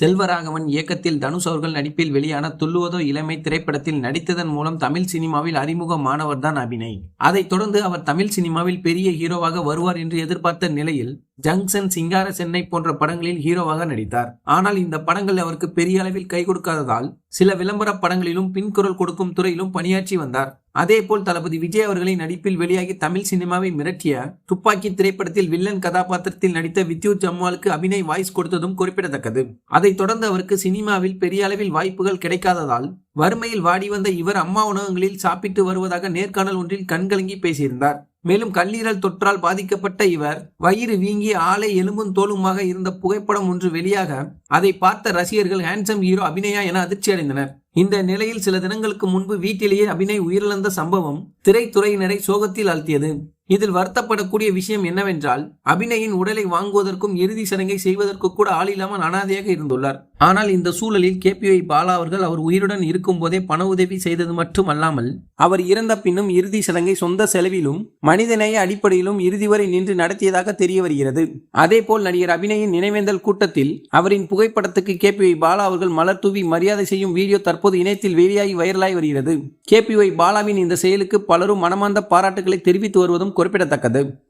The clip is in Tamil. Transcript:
செல்வராகவன் இயக்கத்தில் தனுஷ் அவர்கள் நடிப்பில் வெளியான துள்ளுவதோ இளமை திரைப்படத்தில் நடித்ததன் மூலம் தமிழ் சினிமாவில் அறிமுகமானவர்தான் அபிநய். அதைத் தொடர்ந்து அவர் தமிழ் சினிமாவில் பெரிய ஹீரோவாக வருவார் என்று எதிர்பார்த்த நிலையில் ஜங்ஷன் சிங்கார சென்னை போன்ற படங்களில் ஹீரோவாக நடித்தார். ஆனால் இந்த படங்கள் அவருக்கு பெரிய அளவில் கை கொடுக்காததால் சில விளம்பர படங்களிலும் பின்குரல் கொடுக்கும் துறையிலும் பணியாற்றி வந்தார். அதேபோல் தளபதி விஜய் அவர்களின் நடிப்பில் வெளியாகி தமிழ் சினிமாவை மிரட்டிய துப்பாக்கி திரைப்படத்தில் வில்லன் கதாபாத்திரத்தில் நடித்த வித்யூத் ஜம்வாலுக்கு அபிநய் வாய்ஸ் கொடுத்ததும் குறிப்பிடத்தக்கது. அதைத் தொடர்ந்து அவருக்கு சினிமாவில் பெரிய அளவில் வாய்ப்புகள் கிடைக்காததால் வறுமையில் வாடி வந்த இவர் அம்மா உணவகங்களில் சாப்பிட்டு வருவதாக நேர்காணல் ஒன்றில் கண்கலங்கி பேசியிருந்தார். மேலும் கல்லீரல் தொற்றால் பாதிக்கப்பட்ட இவர் வயிறு வீங்கி ஆலை எலும்பும் தோலுமாக இருந்த புகைப்படம் ஒன்று வெளியாக அதை பார்த்த ரசிகர்கள் ஹேண்ட்ஸம் ஹீரோ அபிநயா என அதிர்ச்சி அடைந்தனர் இந்த நிலையில் சில தினங்களுக்கு முன்பு வீட்டிலேயே அபிநய் உயிரிழந்த சம்பவம் திரைத்துறையினரை சோகத்தில் ஆழ்த்தியது. இதில் வருத்தப்படக்கூடிய விஷயம் என்னவென்றால் அபிநயின் உடலை வாங்குவதற்கும் இறுதி சடங்கை செய்வதற்கு கூட ஆள் இல்லாமல் அனாதையாக இருந்துள்ளார். ஆனால் இந்த சூழலில் கேபிஒய் பாலா அவர்கள் அவர் உயிருடன் இருக்கும் போதே பண உதவி செய்தது மட்டுமல்லாமல் அவர் இறந்த பின்னும் இறுதி சடங்கை சொந்த செலவிலும் மனிதநேய அடிப்படையிலும் இறுதி வரை நின்று நடத்தியதாக தெரிய வருகிறது. அதேபோல் நடிகர் அபிநயின் நினைவேந்தல் கூட்டத்தில் அவரின் புகைப்படத்துக்கு கேபிஒய் பாலா அவர்கள் மலர் தூவி மரியாதை செய்யும் வீடியோ தற்போது தற்போது இணையத்தில் வெளியாகி வைரலாகி வருகிறது. கேபிஒய் பாலாவின் இந்த செயலுக்கு பலரும் மனமார்ந்த பாராட்டுகளை தெரிவித்து வருவதும் குறிப்பிடத்தக்கது.